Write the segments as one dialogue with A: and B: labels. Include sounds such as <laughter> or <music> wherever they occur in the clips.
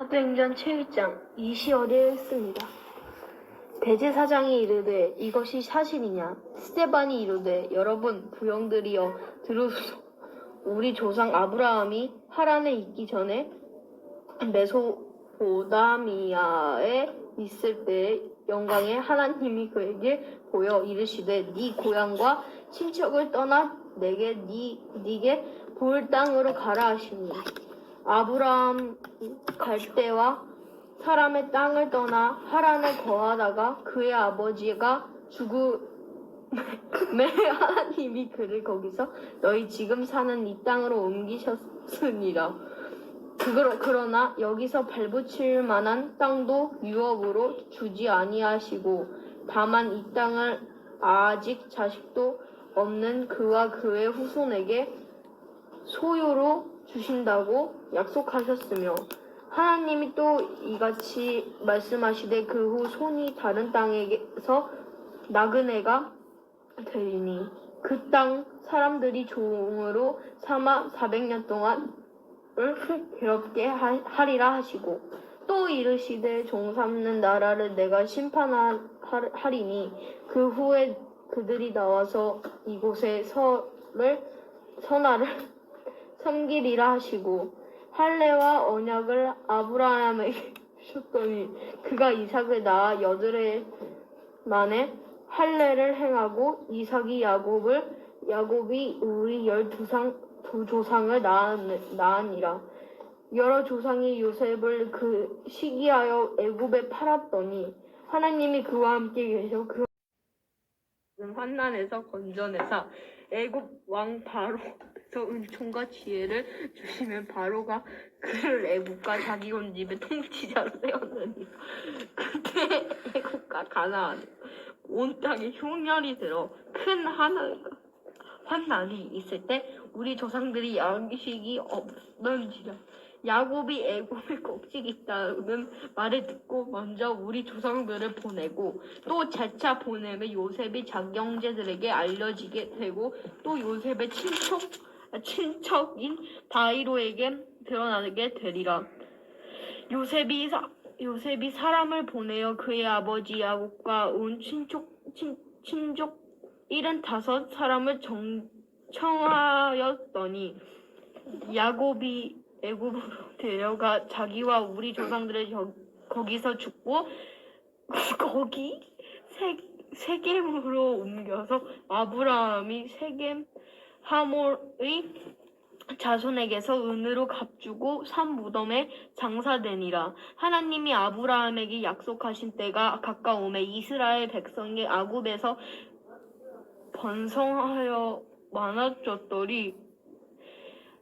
A: 사도행전 7장 이 시어리에 있습니다. 대제사장이 이르되 이것이 사실이냐? 스테반이 이르되 여러분 부영들이여 들으소서 우리 조상 아브라함이 하란에 있기 전에 메소포다미아에 있을 때의 영광에 하나님이 그에게 보여 이르시되 네 고향과 친척을 떠나 내게 네 네게 보일 땅으로 가라 하시니 아브라함 갈 때와 사람의 땅을 떠나 하란에 거하다가 그의 아버지가 죽음에 <laughs> 하나님이 그를 거기서 너희 지금 사는 이 땅으로 옮기셨으니라. 그러, 그러나 여기서 발붙일 만한 땅도 유업으로 주지 아니하시고 다만 이 땅을 아직 자식도 없는 그와 그의 후손에게 소유로 주신다고 약속하셨으며 하나님이 또 이같이 말씀하시되 그 후 손이 다른 땅에서 나그네가 되리니 그 땅 사람들이 종으로 삼아 400년 동안 을 <laughs> 괴롭게 하- 하리라 하시고 또 이르시되 종 삼는 나라를 내가 심판하리니 그 후에 그들이 나와서 이곳에 서를 선하를 섬기리라 하시고 할례와 언약을 아브라함에게 <laughs> 주셨더니 그가 이삭을 낳아 여드레 만에 할례를 행하고 이삭이 야곱을 야곱이 우리 열두 상 두 조상을 낳았- 낳으니라. 여러 조상이 요셉을 그 시기하여 애굽에 팔았더니 하나님이 그와 함께 계셔 그 환난에서 건져내사 애굽 왕 바로 에서 은총과 지혜를 주시면 바로가 그를 애굽과 자기 온 집의 통치자로 세웠느니 그때 애굽과 가나안 온 땅에 흉년이 들어 큰 하늘 환난이 있을 때 우리 조상들이 양식이 없는지라. 야곱이 애굽에 곡식 있다는 말을 듣고 먼저 우리 조상들을 보내고 또 재차 보내면 요셉이 자기 형제들에게 알려지게 되고 또 요셉의 친척 친척인 다이로에게 드러나게 되리라. 요셉이 사, 요셉이 사람을 보내어 그의 아버지 야곱과 온 친족 친, 친족 일흔 다섯 사람을 정, 청하였더니 야곱이 애굽으로 <laughs> 데려가 자기와 우리 조상들을 저- 거기서 죽고 <laughs> 거기 세, 세겜으로 옮겨서 아브라함이 세겜 하몰의 자손에게서 은으로 값주고 산 무덤에 장사되니라. 하나님이 아브라함에게 약속하신 때가 가까움에 이스라엘 백성이 아굽에서 번성하여 많아졌더니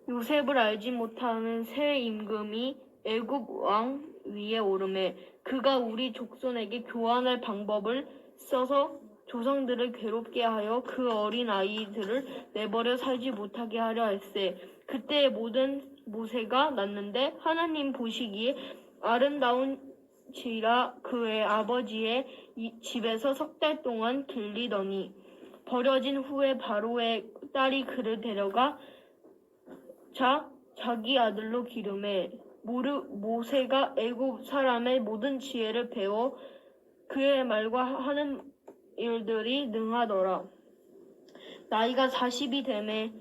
A: 요셉을 알지 못하는 새 임금이 애굽 왕 위에 오르매 그가 우리 족손에게 교환할 방법을 써서 조상들을 괴롭게 하여 그 어린 아이들을 내버려 살지 못하게 하려 할세. 그때 모든 모세가 났는데 하나님 보시기에 아름다운 지라 그의 아버지의 이- 집에서 석 달 동안 길리더니 버려진 후에 바로의 딸이 그를 데려가 자 자기 아들로 기름에 모르, 모세가 애굽 사람의 모든 지혜를 배워 그의 말과 하는 일들이 능하더라. 나이가 40이 되매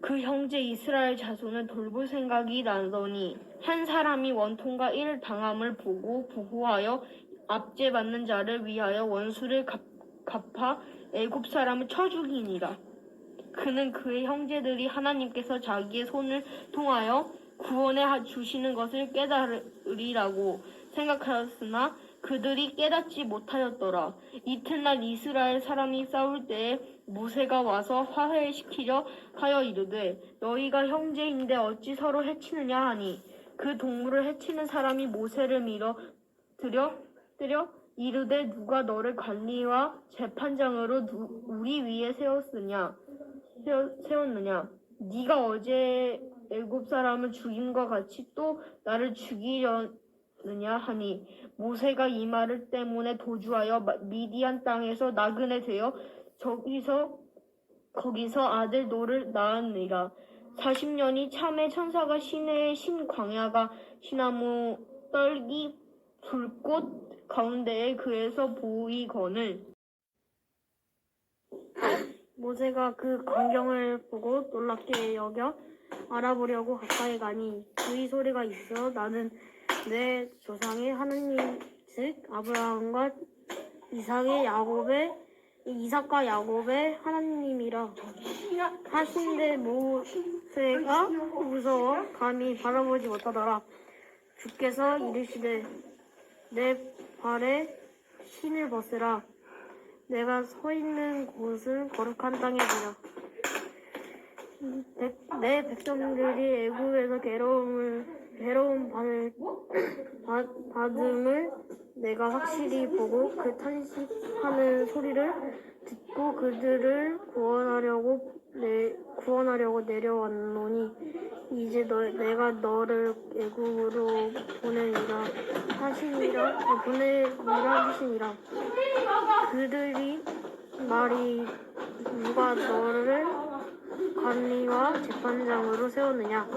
A: 그 형제 이스라엘 자손을 돌볼 생각이 나더니 한 사람이 원통과 일 당함을 보고 부호하여 압제받는 자를 위하여 원수를 갚, 갚아 애굽 사람을 쳐 죽이니라. 그는 그의 형제들이 하나님께서 자기의 손을 통하여 구원해 하- 주시는 것을 깨달으리라고 생각하였으나 그들이 깨닫지 못하였더라. 이튿날 이스라엘 사람이 싸울 때에 모세가 와서 화해시키려 하여 이르되 너희가 형제인데 어찌 서로 해치느냐 하니? 그 동물을 해치는 사람이 모세를 밀어 들여 들여 이르되 누가 너를 관리와 재판장으로 누- 우리 위에 세웠으냐? 세워- 세웠느냐? 네가 어제 애굽 사람을 죽임과 같이 또 나를 죽이려 느냐 하니 모세가 이 말을 때문에 도주하여 마- 미디안 땅에서 나그네 되어 저기서 거기서 아들 노를 낳았느니라.
B: 40년이 참에 천사가 시내의 신광야가 시나무 떨기 불꽃 가운데에 그에서 보이거늘. 모세가 그 광경을 보고 놀랍게 여겨 알아보려고 가까이 가니 그의 소리가 있어 나는 내 조상의 하느님 즉 아브라함과 이삭의 야곱의 이삭과 야곱의 하나님이라 하신데 모세가 무서워 감히 바라보지 못하더라. 주께서 이르시되 내 발에 신을 벗으라. 내가 서 있는 곳은 거룩한 땅이니라. 백- 내 백성들이 애굽에서 괴로움을 괴로움 받을 받, 받음을 내가 확실히 보고 그 탄식하는 소리를 듣고 그들을 구원하려고 내 구원하려고 내려왔노니 이제 너, 내가 너를 애굽으로 보내니라. 하시니라 아, 보내니라 하시니라. 그들이 말이 누가 너를 관리와 재판장으로 세우느냐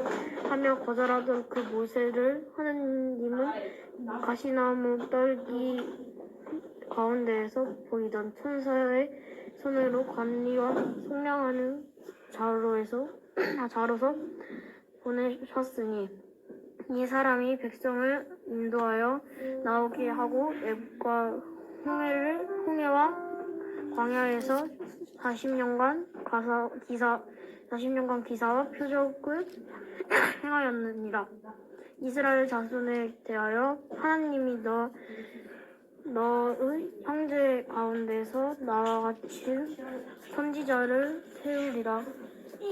B: 하며 거절하던 그 모세를 하느님은 가시나무 떨기 가운데에서 보이던 천사의 손으로 관리와 속량하는 자로에서 아, 자로서 보내셨으니 이 사람이 백성을 인도하여 나오게 하고 애국과 홍해를 홍해와 광야에서 40년간 가사, 기사 40년간 기사와 표적을 <coughs> 행하였느니라. 이스라엘 자손에 대하여 하나님이 너 너의 형제 가운데서 나와 같이 선지자를 세우리라.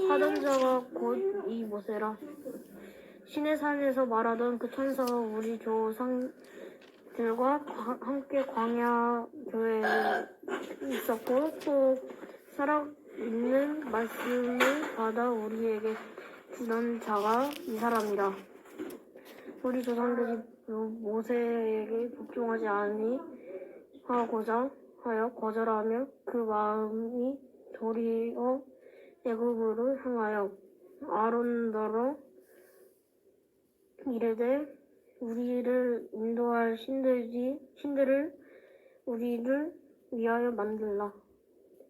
B: 하던 자가 곧 이 모세라. 신의 산에서 말하던 그 천사가 우리 조상들과 과- 함께 광야 교회에 있었고 또 살아 있는 말씀을 받아 우리에게 주던 자가 이 사람이라. 우리 조상들이 모세에게 복종하지 아니 하고자 하여 거절하며 그 마음이 도리어 애굽으로 향하여 아론더러 이르되 우리를 인도할 신들이 신들을 우리를 위하여 만들라.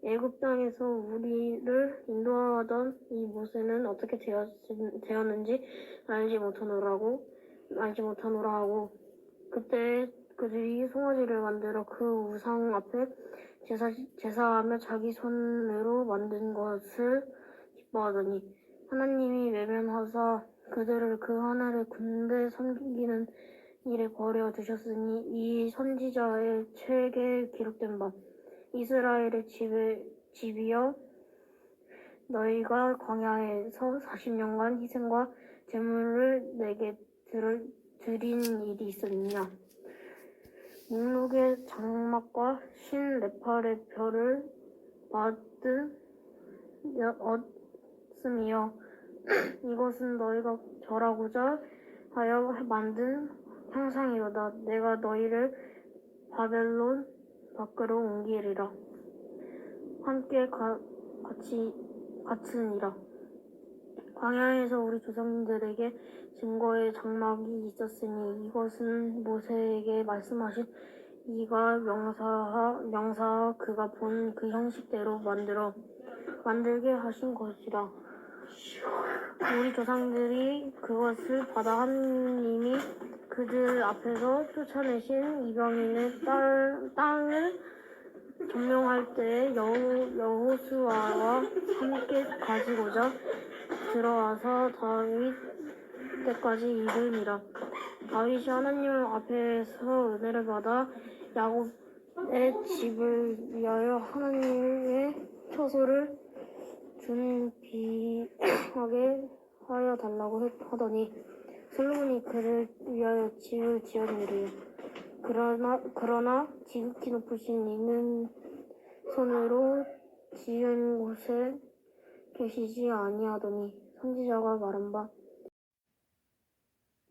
B: 애굽 땅에서 우리를 인도하던 이 모세는 어떻게 되었, 되었는지 알지 못하노라고 알지 못하노라 하고 그때 그들이 송아지를 만들어 그 우상 앞에 제사, 제사하며 자기 손으로 만든 것을 기뻐하더니 하나님이 외면하사 그들을 그 하늘의 군대 섬기는 일에 버려 두셨으니 이 선지자의 책에 기록된 바 이스라엘의 집에 집이여 너희가 광야에서 40년간 희생과 제물을 내게 들, 드린 일이 있었느냐 목록의 장막과 신 레팔의 별을 받은 었음이여 이것은 너희가 절하고자 하여 만든 형상이로다. 내가 너희를 바벨론 밖으로 옮기리라. 함께 가, 같이 같으니라. 광야에서 우리 조상들에게 증거의 장막이 있었으니 이것은 모세에게 말씀하신 이가 명사하 명사하 그가 본 그 형식대로 만들어 만들게 하신 것이라. 우리 조상들이 그것을 받아 하나님이 그들 앞에서 쫓아내신 이방인의 딸, 땅을 점령할 때에 여호, 여호수아와 함께 가지고자 들어와서 다윗 때까지 이르니라. 다윗이 하나님 앞에서 은혜를 받아 야곱의 집을 위하여 하나님의 처소를 준비하게 하여 달라고 했- 하더니 솔로몬이 그를 위하여 집을 지었느니라. 그러나 그러나 지극히 높으신 이는 손으로 지은 곳에 계시지 아니하더니 선지자가 말한 바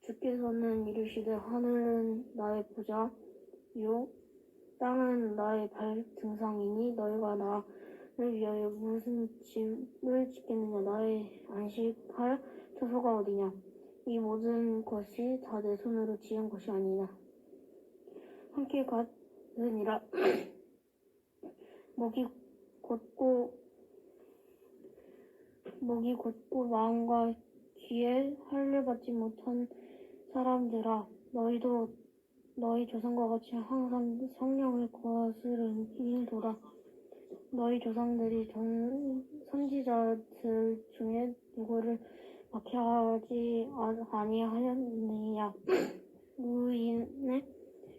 B: 주께서는 이르시되 하늘은 나의 보좌 요 땅은 나의 발 등상이니 너희가 나 위하여 무슨 집을 짓겠느냐 나의 안식할 처소가 어디냐 이 모든 것이 다 내 손으로 지은 것이 아니냐. 함께 가느니라. 목이 곧고 목이 곧고 마음과 귀에 할례 받지 못한 사람들아 너희도 너희 조상과 같이 항상 성령을 거스르니도다 너희 조상들이 전 선지자들 중에 누구를 아- 아니하였느냐 의인의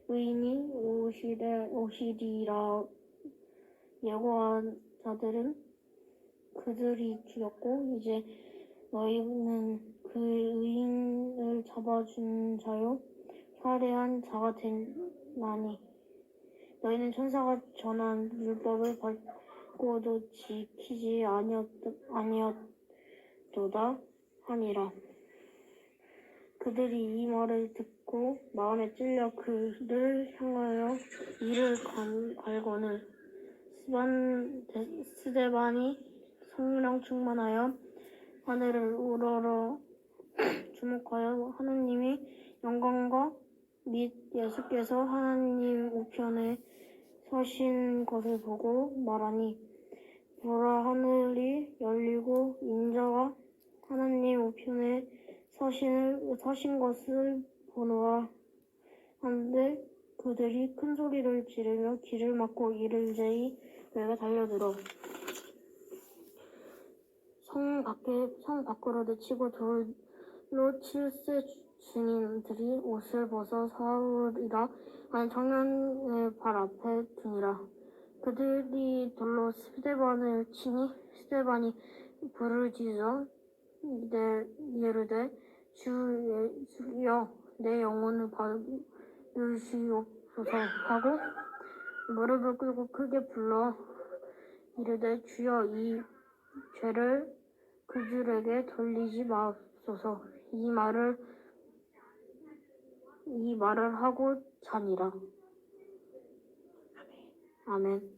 B: 의인이 오시되 오시리라 예고한 자들은 그들이 죽였고 이제 너희는 그 의인을 잡아준 자요. 살해한 자가 되나니. 너희는 천사가 전한 율법을 받고도 지키지 아니었, 아니었도다 하니라. 그들이 이 말을 듣고 마음에 찔려 그를 향하여 이를 갈- 갈거늘 스반, 데- 스데반이 성령 충만하여 하늘을 우러러 <clears throat> 주목하여 하나님의 영광과 및 예수께서 하나님 우편에 서신 것을 보고 말하니 보라 하늘이 열리고 인자가 하나님 우편에 서신을 서신 것을 보노라. 한데 그들이 큰 소리를 지르며 길을 막고 이르되이 내가 달려들어 성 밖에 성 밖으로 내치고 돌로 칠세 증인들이 옷을 벗어 사울이라 하는 청년의 발 앞에 두니라. 그들이 돌로 스데반을 치니 스데반이 부르짖어 이르되 이르되 주 예수여 내 영혼을 받으시옵소서 하고 무릎을 꿇고 크게 불러 이르되 주여 이 죄를 그들에게 돌리지 마옵소서. 이 말을 이 말을 하고 자니라. 아멘